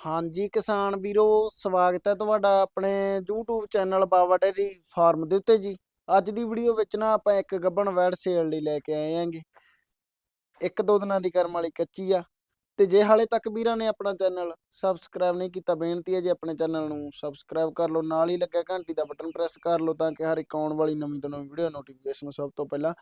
ਹਾਂਜੀ, ਕਿਸਾਨ ਵੀਰੋ, ਸਵਾਗਤ ਹੈ ਤੁਹਾਡਾ ਆਪਣੇ YouTube channel Bawa dairy farm ਦੇ ਉੱਤੇ ਜੀ। ਅੱਜ ਦੀ ਵੀਡੀਓ ਵਿੱਚ ਨਾ ਆਪਾਂ ਇੱਕ ਗੱਬਣ ਵੈੜ ਸੇਲ ਲਈ ਲੈ ਕੇ ਆਏ ਆਂਗੇ ਇੱਕ ਦੋ ਦਿਨਾਂ ਦੀ ਕਰਮ ਵਾਲੀ ਕੱਚੀ ਆ। ਤੇ ਜੇ ਹਾਲੇ ਤੱਕ ਵੀਰਾਂ ਨੇ ਆਪਣਾ ਚੈਨਲ ਸਬਸਕ੍ਰਾਈਬ ਨਹੀਂ ਕੀਤਾ, ਬੇਨਤੀ ਹੈ ਜੀ ਆਪਣੇ ਚੈਨਲ ਨੂੰ ਸਬਸਕ੍ਰਾਈਬ ਕਰ ਲਓ। ਨਾਲ ਹੀ ਲੱਗਿਆ ਘੰਟੀ ਦਾ ਬਟਨ ਪ੍ਰੈਸ ਕਰ ਲਓ ਤਾਂ ਕਿ ਹਰ ਇੱਕ ਆਉਣ ਵਾਲੀ ਨਵੀਂ ਤੋਂ ਨਵੀਂ ਵੀਡੀਓ ਨੋਟੀਫਿਕੇਸ਼ਨ ਸਭ ਤੋਂ ਪਹਿਲਾਂ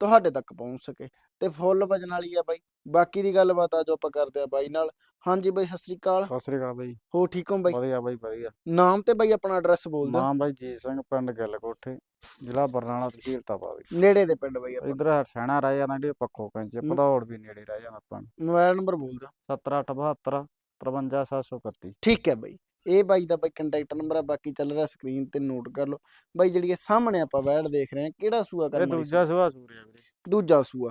ਤੁਹਾਡੇ ਤੱਕ ਪਹੁੰਚ ਸਕੇ। ਤੇ ਫੁੱਲ ਵਜਨ ਵਾਲੀ ਆ ਬਾਈ। ਬਾਕੀ ਦੀ ਗੱਲਬਾਤ ਆ ਜੋ ਆਪਾਂ ਕਰਦੇ ਆ ਬਾਈ ਨਾਲ। ਹਾਂਜੀ ਬਾਈ ਸਤਿ ਸ੍ਰੀ ਅਕਾਲ। ਸਤਿ ਸ੍ਰੀ ਅਕਾਲ ਬਾਈ। ਹੋ ਠੀਕ ਹੋ ਬਾਈ? ਵਧੀਆ ਬਾਈ ਵਧੀਆ। ਨਾਮ ਤੇ ਬਾਈ ਆਪਣਾ ਐਡਰੈਸ ਬੋਲ ਦਿਓ। ਨਾਮ ਬਾਈ ਜੀਤ ਸਿੰਘ ਪਿੰਡ ਗਿੱਲ ਕੋਠੇ ਜ਼ਿਲ੍ਹਾ ਬਰਨਾਲਾ ਤਹਿਸੀਲ ਤਪਾਵੀ ਨੇੜੇ ਦੇ ਪਿੰਡ ਬਾਈ ਇਧਰ ਹਰਸੈਣਾ ਰਹਿ ਜਾਂਦਾ ਜਿਹੜੇ ਪੱਖੋ ਕੰਚੇ। ਪਧੌੜ ਵੀ ਨੇੜੇ ਰਹਿ ਜਾਂਦਾ ਆਪਾਂ ਨੂੰ। ਮੋਬਾਈਲ ਨੰਬਰ ਬੋਲ ਦਿਓ। 7872 53731 ਠੀਕ ਹੈ ਬਾਈ। ਇਹ ਬਾਈ ਦਾ ਬਾਈ ਕੰਟੈਕਟ ਨੰਬਰ ਆ ਬਾਕੀ ਚੱਲ ਰਿਹਾ ਸਕਰੀਨ ਤੇ ਨੋਟ ਕਰ ਲਓ। ਬਾਈ ਜਿਹੜੀ ਇਹ ਸਾਹਮਣੇ ਆਪਾਂ ਵੈੜ ਦੇਖ ਰਹੇ ਹਾਂ ਕਿਹੜਾ ਸੂਆ ਇਹ ਕਰਨ ਵਾਲੀ ਦੂਜਾ ਸੁਭਾ ਸੂਰਿਆ ਵੀਰੇ। ਸੂਆ? ਦੂਜਾ ਸੂਆ।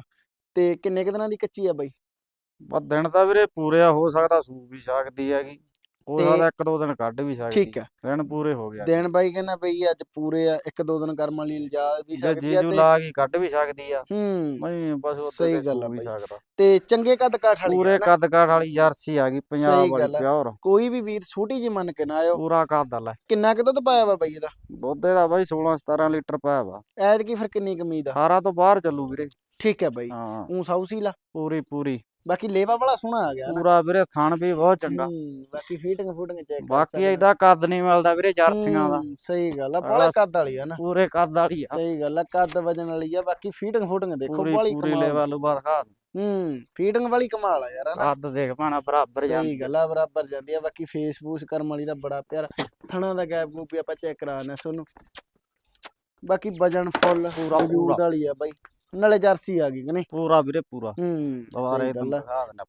ਤੇ ਕਿੰਨੇ ਕੁ ਦਿਨਾਂ ਦੀ ਕੱਚੀ ਆ ਬਾਈ? ਦਿਨ ਤਾਂ ਵੀਰੇ ਪੂਰੇ ਆ, ਹੋ ਸਕਦਾ ਸੂ ਵੀ ਸਕਦੀ ਹੈਗੀ। ਹੋ ਤੇ- ਸਕਦਾ ਇੱਕ ਦੋ ਦਿਨ ਕੱਢ ਵੀ ਸਕਦੀ ਠੀਕ ਹੈ। ਦਿਨ ਪੂਰੇ ਹੋ ਗਿਆ। ਦਿਨ ਬਾਈ ਕਹਿੰਦਾ ਬਈ ਅੱਜ ਪੂਰੇ ਆ ਇੱਕ ਦੋ ਦਿਨ ਕਰਮ ਵਾਲੀ ਲਿਜਾ ਵੀ ਜੇ ਸਕਦੀ ਆ ਤੇ ਲਾ ਗਈ ਕੱਢ ਵੀ ਸਕਦੀ ਆ। ਹੂੰ ਨਹੀਂ ਬਸ ਉਹ ਸਹੀ ਗੱਲ ਆ ਬਾਈ। ਤੇ ਚੰਗੇ ਕੱਦ ਕਾਠ ਵਾਲੀ ਪੂਰੇ। ਕੱਦ ਕਾਠ ਵਾਲੀ ਜਰਸੀ ਆ ਗਈ ਪੰਜਾਬ ਵਾਲੀ। ਪਿਓਰ। ਕੋਈ ਵੀ ਵੀਰ ਛੋਟੀ ਜਿਹੀ ਮੰਨ ਕੇ ਨਾ ਆਇਓ। ਪੂਰਾ ਕੱਦ ਲੈ। ਕਿੰਨਾ ਕੁ ਦੁੱਧ ਪਾਇਆ ਵਾ ਬਾਈ ਇਹਦਾ? ਦੁੱਧ ਦਾ ਬਾਈ 16 17 ਲੀਟਰ ਪਾਇਆ ਵਾ। ਐਤਕੀ ਫਿਰ ਕਿੰਨੀ ਕਮੀਦ ਆ? 18 ਤੋਂ ਬਾਹਰ ਚੱਲੂ ਵੀਰੇ। ਠੀਕ ਹੈ ਬਾਈ। ਹਾਂ। ਊਂ ਸਾਊਸੀ ਲਾ। ਪੂਰੀ ਪੂਰੀ। ਬਾਕੀ ਲੇਵਾ ਵਾਲਾ ਸੋਹਣਾ ਆ ਗਿਆ ਨਾ। ਪੂਰਾ ਵੀਰੇ ਥਣ ਵੀ ਬਹੁਤ ਚੰਗਾ। ਹੂੰ, ਬਾਕੀ ਫੀਟਿੰਗ ਫੂਟਿੰਗ ਚੈੱਕ ਬਾਕੀ ਐਡਾ ਕੱਦ ਨਹੀਂ ਮਿਲਦਾ ਵੀਰੇ ਜਰਸੀਆਂ ਦਾ। ਸਹੀ ਗੱਲ ਆ ਬੜਾ ਕੱਦ ਵਾਲੀ ਆ ਨਾ। ਪੂਰੇ ਕੱਦ ਵਾਲੀ ਆ। ਸਹੀ ਗੱਲ ਆ ਕੱਦ ਵਜਨ ਵਾਲੀ ਆ ਬਾਕੀ ਫੀਟਿੰਗ ਫੂਟਿੰਗ ਦੇਖੋ ਪੂਰੀ ਬਾਲੀ ਪੂਰੀ ਕਮਾਲ। ਲੈਵਲ ਦਿਖਾ ਹੂੰ ਫੀਟਿੰਗ ਵਾਲੀ ਕਮਾਲ ਆ ਯਾਰ ਹਨਾ ਕੱਦ ਦੇਖ ਭਾਣਾ ਬਰਾਬਰ ਜਾਂਦੀ ਸਹੀ ਗੱਲ ਆ ਬਰਾਬਰ ਜਾਂਦੀ ਆ ਬਾਕੀ ਫੇਸਬੁਕ ਕਰਮ ਵਾਲੀ ਦਾ ਬੜਾ ਪਿਆਰਾ। ਥਣਾ ਦਾ ਗੈਪ ਗੂਪ ਵੀ ਆਪਾਂ ਚੈੱਕ ਕਰਾਣਾ ਤੁਹਾਨੂੰ। ਬਾਕੀ ਵਜਨ ਫੁੱਲ ਪੂਰਾ ਪੂਰਾ। ਵਾਲੀ ਆ ਬਾਈ। ਨਾਲੇ ਜਰਸੀ ਆ ਗਈ ਕਿ ਨਹੀਂ? ਪੂਰਾ ਵੀਰੇ ਪੂਰਾ। ਹੂੰ ਦੁਬਾਰੇ ਦਿੰਦਾ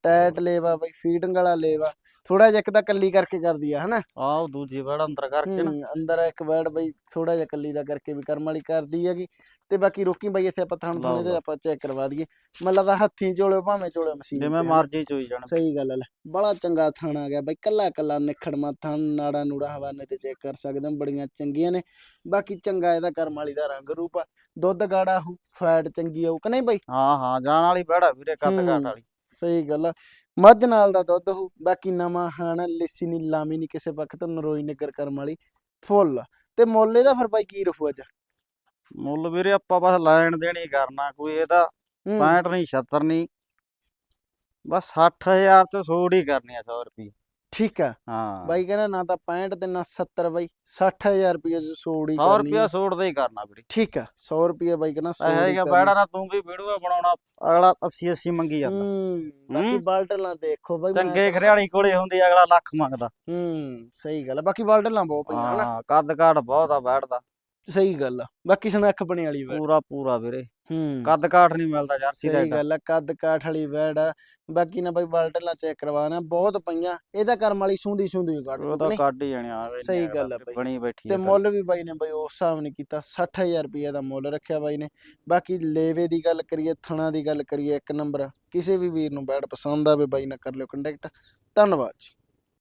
ਟੈਟ ਲੇਵਾ ਬਾਈ ਫੀਟਿੰਗ ਵਾਲਾ ਲੇਵਾ। ਥੋੜਾ ਜਿਹਾ ਇੱਕ ਤਾਂ ਕੱਲੀ ਕਰਕੇ ਕਰਦੀ ਆ ਹਨਾ? ਆਹ ਦੂਜੀ ਵੜ ਅੰਦਰ ਕਰਕੇ ਨਾ। ਅੰਦਰ ਇੱਕ ਵਰਡ ਬਈ ਥੋੜਾ ਜਿਹਾ ਕੱਲੀ ਦਾ ਕਰਕੇ ਵੀ ਕਰਮ ਵਾਲੀ ਕਰਦੀ ਹੈਗੀ। ਤੇ ਬਾਕੀ ਰੋਕੀ ਬਈ ਇੱਥੇ ਆਪਾਂ ਥਣ ਥਣ ਲਓ। ਆਪਾਂ ਚੈੱਕ ਕਰਵਾ ਦਈਏ। ਮਤਲਬ ਦਾ ਹੱਥੀਂ ਚੋਲਿਓ ਭਾਵੇਂ ਚੋਲਿਓ ਮਸ਼ੀਨ ਜਿਵੇਂ ਤੇ। ਮਰਜ਼ੀ ਚੋਈ ਜਾਣ। ਸਹੀ ਗੱਲ ਹੈ ਬੜਾ ਚੰਗਾ ਥਣ ਆ ਗਿਆ ਬਈ ਕੱਲਾ ਕੱਲਾ ਨਿਖੜਮਾ ਥਣ ਨਾੜਾ ਨੂੜਾ ਹਵਾਨੇ ਤੇ ਚੈੱਕ ਕਰ ਸਕਦੇ ਹਾਂ ਬੜੀਆਂ ਚੰਗੀਆਂ ਨੇ। ਬਾਕੀ ਚੰਗਾ ਇਹਦਾ ਕਰਮ ਵਾਲੀ ਦਾ ਰੰਗ ਰੂਪ ਆ। ਦੁੱਧ ਗਾੜਾ ਹੋ ਫੈਟ ਚੰਗੀ ਆਊ ਕਿ ਨਹੀਂ ਬਈ? ਹਾਂ ਹਾਂ ਜਾਣ ਵਾਲੀ ਬੜਾ ਵੀਰੇ ਕੱਦ। ਕਾਠ ਵਾਲੀ। ਸਹੀ ਗੱਲ ਆ। ਮੱਝ ਨਾਲ ਦਾ ਦੁੱਧ ਹੋ ਬਾਕੀ ਨਵਾਂ ਹਾਣ ਲਿੱਸੀ ਨਹੀਂ ਲਾਮੀ ਨਹੀਂ ਕਿਸੇ ਪੱਖ ਤੋਂ ਨਰੋਈ ਨਿਗਰ ਕਰਮ ਵਾਲੀ ਫੁੱਲ। ਤੇ ਮੁੱਲ ਇਹਦਾ ਫਿਰ ਬਾਈ ਕੀ ਰਹੂ ਅੱਜ? ਮੁੱਲ ਵੀਰੇ ਆਪਾਂ ਬਸ ਲੈਣ ਦੇਣੀ ਕਰਨਾ ਕੋਈ ਇਹਦਾ ਹੂੰ, 65 ਨਹੀਂ 76 ਨਹੀਂ ਬਸ 60000 ਚ ਛੋੜ ਹੀ ਕਰਨੀ ਆ 100 ਰੁਪਏ ਠੀਕ ਆ। ਹਾਂ। ਬਾਈ ਕਹਿੰਦਾ ਨਾ ਤਾਂ 65 ਤੇ ਨਾ 70 ਬਾਈ 60000 ਰੁਪਏ ਚ ਸੋੜ ਹੀ 100 ਕਰਨੀ ਰੁਪਿਆ ਆ। ਛੋੜ ਦੇ ਹੀ ਕਰਨਾ ਵੀਰੇ। ਠੀਕ ਆ 100 ਰੁਪਏ ਬਾਈ ਕਹਿੰਦਾ ਸੋੜ ਹੀ ਹੈਗਾ ਕਰਨੀ। ਬੈੜਾ ਨਾ ਤੂੰ ਵੀ ਵੀਡੀਓ ਬਣਾਉਣਾ ਅਗਲਾ 80 80 ਮੰਗੀ ਜਾਂਦਾ। ਹੂੰ ਬਾਕੀ। ਬਾਲਟਲਾਂ ਦੇਖੋ ਬਾਈ ਚੰਗੇ ਖਰਿਆਣੀ ਕੋਲੇ ਹੁੰਦੀ ਅਗਲਾ ਲੱਖ ਮੰਗਦਾ। ਹੂੰ ਸਹੀ ਗੱਲ ਬਾਕੀ ਬਾਲਟਲਾਂ ਬਹੁਤ ਪਈਆਂ ਹਨਾ। ਹਾਂ ਕੱਦ ਕਾਠ ਬਹੁਤ ਆ ਬੈਠਦਾ ਸਹੀ ਗੱਲ ਆ ਬਾਕੀ ਸਨੱਖ ਬਣੀ ਵਾਲੀ ਵੈੜ ਪੂਰਾ ਪੂਰਾ ਵੀਰੇ। ਹੂੰ। ਕੱਦ ਕਾਠ ਨਹੀਂ ਮਿਲਦਾ ਦਾ ਸਹੀ। ਗੱਲ ਆ ਕੱਦ ਕਾਠ ਵਾਲੀ ਵੈੜ ਆ ਬਾਕੀ ਨਾ ਬਾਈ ਬਾਲਟਲਾਂ ਚੈੱਕ ਕਰਵਾਣਾ ਬਹੁਤ ਪਈਆਂ ਇਹਦਾ ਕਰਮ ਵਾਲੀ ਸੁੰਦੀ ਸੁੰਦੀ ਕੱਢ ਉਹ ਤਾਂ ਕੱਢ ਹੀ ਜਾਣਿਆ ਆਵੇ ਸਹੀ ਗੱਲ ਆ ਬਈ। ਬਣੀ ਬੈਠੀ ਤੇ। ਮੁੱਲ ਵੀ ਬਾਈ ਨੇ ਬਾਈ ਉਸ ਹਿਸਾਬ ਨਹੀਂ ਕੀਤਾ 60000 ਰੁਪਏ ਦਾ ਮੁੱਲ ਰੱਖਿਆ ਬਾਈ ਨੇ। ਬਾਕੀ ਲੇਵੇ ਦੀ ਗੱਲ ਕਰੀਏ ਥਣਾ ਦੀ ਗੱਲ ਕਰੀਏ ਇੱਕ ਨੰਬਰ ਕਿਸੇ ਵੀ ਵੀਰ ਨੂੰ ਬੈਡ ਪਸੰਦ ਆਵੇ ਬਾਈ ਨਾਲ ਕਰ ਲਿਓ ਕੰਟੈਕਟ ਧੰਨਵਾਦ ਜੀ।